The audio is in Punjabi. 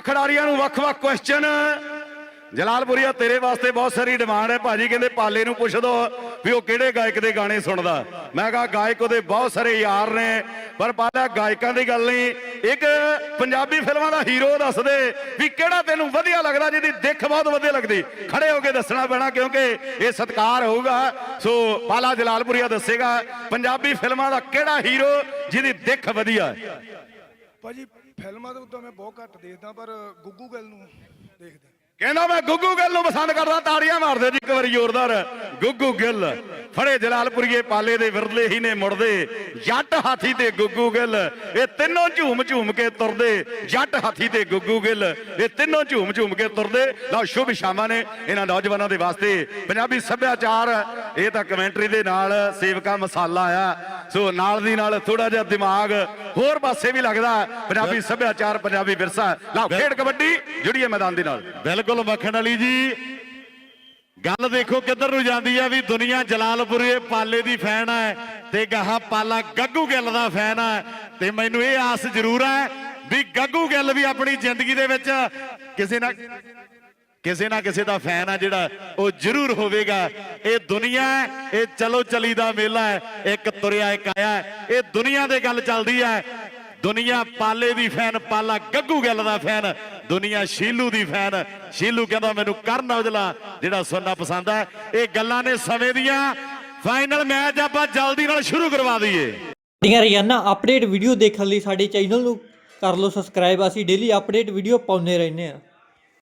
ਖਿਡਾਰੀਆਂ ਨੂੰ ਵੱਖ-ਵੱਖ ਕੁਐਸਚਨ ਜਲਾਲਪੁਰੀਆ, ਤੇਰੇ ਵਾਸਤੇ ਬਹੁਤ ਸਾਰੀ ਡਿਮਾਂਡ ਹੈ। ਭਾਜੀ ਕਹਿੰਦੇ ਪਾਲੇ ਨੂੰ ਪੁੱਛ ਦੋ ਵੀ ਉਹ ਕਿਹੜੇ ਗਾਇਕ ਦੇ ਗਾਣੇ ਸੁਣਦਾ। ਮੈਂ ਕਹਾ ਗਾਇਕ ਉਹਦੇ ਬਹੁਤ ਸਾਰੇ ਯਾਰ ਨੇ, ਪਰ ਪਾਲਾ ਗਾਇਕਾਂ ਦੀ ਗੱਲ ਨਹੀਂ। ਇੱਕ ਪੰਜਾਬੀ ਫਿਲਮਾਂ ਦਾ ਹੀਰੋ ਦੱਸ ਦੇ ਵੀ ਕਿਹੜਾ ਤੈਨੂੰ ਵਧੀਆ ਲੱਗਦਾ, ਜਿਹਦੀ ਦਿੱਖ ਬਹੁਤ ਵਧੀਆ ਲੱਗਦੀ। ਖੜੇ ਹੋ ਕੇ ਦੱਸਣਾ ਪੈਣਾ ਕਿਉਂਕਿ ਇਹ ਸਤਿਕਾਰ ਹੋਊਗਾ। ਸੋ ਪਾਲਾ ਜਲਾਲਪੁਰੀਆ ਦੱਸੇਗਾ, ਪੰਜਾਬੀ ਫਿਲਮਾਂ ਦਾ ਕਿਹੜਾ ਹੀਰੋ ਜਿਹਦੀ ਦਿੱਖ ਵਧੀਆ ਹੈ? ਭਾਜੀ, ਫਿਲਮਾਂ ਦੇ ਉੱਤੇ ਮੈਂ ਬਹੁਤ ਘੱਟ ਦੇਖਦਾ, ਪਰ ਗੁੱਗੂ ਗੱਲ ਨੂੰ ਦੇਖਦਾ। ਕਹਿੰਦਾ ਮੈਂ ਗੁੱਗੂ ਗਿੱਲ ਨੂੰ ਪਸੰਦ ਕਰਦਾ, ਤਾੜੀਆਂ ਮਾਰਦੇ ਜੀ ਇੱਕ ਵਾਰੀ ਜ਼ੋਰਦਾਰ, ਗੁੱਗੂ ਗਿੱਲ। ਫੜੇ ਜਲਾਲਪੁਰੀਏ ਪਾਲੇ ਦੇ ਵਿਰਲੇ ਹੀ ਨੇ ਮੁੜਦੇ। ਜੱਟ ਹਾਥੀ ਤੇ ਗੁੱਗੂ ਗਿੱਲ ਇਹ ਤਿੰਨੋਂ ਝੂਮ ਝੂਮ ਕੇ ਤੁਰਦੇ। ਜੱਟ ਹਾਥੀ ਤੇ ਗੁੱਗੂ ਗਿੱਲ ਇਹ ਤਿੰਨੋਂ ਝੂਮ ਝੂਮ ਕੇ ਤੁਰਦੇ। ਲਓ ਸ਼ੁਭ ਸ਼ਾਮਾਂ ਨੇ ਇਹਨਾਂ ਨੌਜਵਾਨਾਂ ਦੇ ਵਾਸਤੇ ਪੰਜਾਬੀ ਸੱਭਿਆਚਾਰ। ਇਹ ਤਾਂ ਕਮੈਂਟਰੀ ਦੇ ਨਾਲ ਸੇਵਕਾ ਮਸਾਲਾ ਆ। ਸੋ ਨਾਲ ਦੀ ਨਾਲ ਥੋੜਾ ਜਿਹਾ ਦਿਮਾਗ ਹੋਰ ਪਾਸੇ ਵੀ ਲੱਗਦਾ। ਪੰਜਾਬੀ ਸੱਭਿਆਚਾਰ ਪੰਜਾਬੀ ਵਿਰਸਾ। ਲਓ ਖੇਡ ਕਬੱਡੀ ਜੁੜੀਏ ਮੈਦਾਨ ਦੇ ਨਾਲ। ਬਿਲਕੁਲ ਮੱਖਣ ਵਾਲੀ ਜੀ। ਗੱਲ ਦੇਖੋ ਕਿੱਧਰ ਨੂੰ ਜਾਂਦੀ ਆ ਵੀ ਦੁਨੀਆ ਜਲਾਲਪੁਰੇ ਪਾਲੇ ਦੀ ਫੈਨ ਹੈ ਤੇ ਗਾਹਾਂ ਪਾਲਾ ਗੱਗੂ ਗਿੱਲ ਦਾ ਫੈਨ ਹੈ ਤੇ ਮੈਨੂੰ ਇਹ ਆਸ ਜ਼ਰੂਰ ਹੈ ਵੀ ਗੱਗੂ ਗਿੱਲ ਵੀ ਆਪਣੀ ਜ਼ਿੰਦਗੀ ਦੇ ਵਿੱਚ ਕਿਸੇ ਨਾ ਕਿਸੇ ਨਾ ਕਿਸੇ ਦਾ ਫੈਨ ਆ ਜਿਹੜਾ ਉਹ ਜ਼ਰੂਰ ਹੋਵੇਗਾ। ਇਹ ਦੁਨੀਆ, ਇਹ ਚਲੋ ਚਲੀ ਦਾ ਮੇਲਾ ਹੈ, ਇੱਕ ਤੁਰਿਆ, ਇੱਕ ਆਇਆ। ਇਹ ਦੁਨੀਆ ਦੇ ਗੱਲ ਚੱਲਦੀ ਹੈ। ਦੁਨੀਆ ਪਾਲੇ ਦੀ ਫੈਨ, ਪਾਲਾ ਗੱਗੂ ਗਿੱਲ ਦਾ ਫੈਨ। ਦੁਨੀਆ ਸ਼ੀਲੂ ਦੀ ਫੈਨ। ਸ਼ੀਲੂ ਕਹਿੰਦਾ ਮੈਨੂੰ ਕਰਨ ਔਜਲਾ, ਜਿਹੜਾ ਸੁਣਨਾ ਪਸੰਦ ਹੈ ਇਹ ਗੱਲਾਂ ਨੇ ਸਮੇਂ ਦੀਆਂ। ਫਾਈਨਲ ਮੈਚ ਆਪਾਂ ਜਲਦੀ ਨਾਲ ਸ਼ੁਰੂ ਕਰਵਾ ਦਈਏ। ਸਾਡੀਆਂ ਰੋਜ਼ਾਨਾ ਅਪਡੇਟ ਵੀਡੀਓ ਦੇਖਣ ਲਈ ਸਾਡੇ ਚੈਨਲ ਨੂੰ ਕਰ ਲਓ ਸਬਸਕ੍ਰਾਈਬ ਅਸੀਂ ਡੇਲੀ ਅਪਡੇਟ ਵੀਡੀਓ ਪਾਉਂਦੇ ਰਹਿੰਦੇ ਹਾਂ।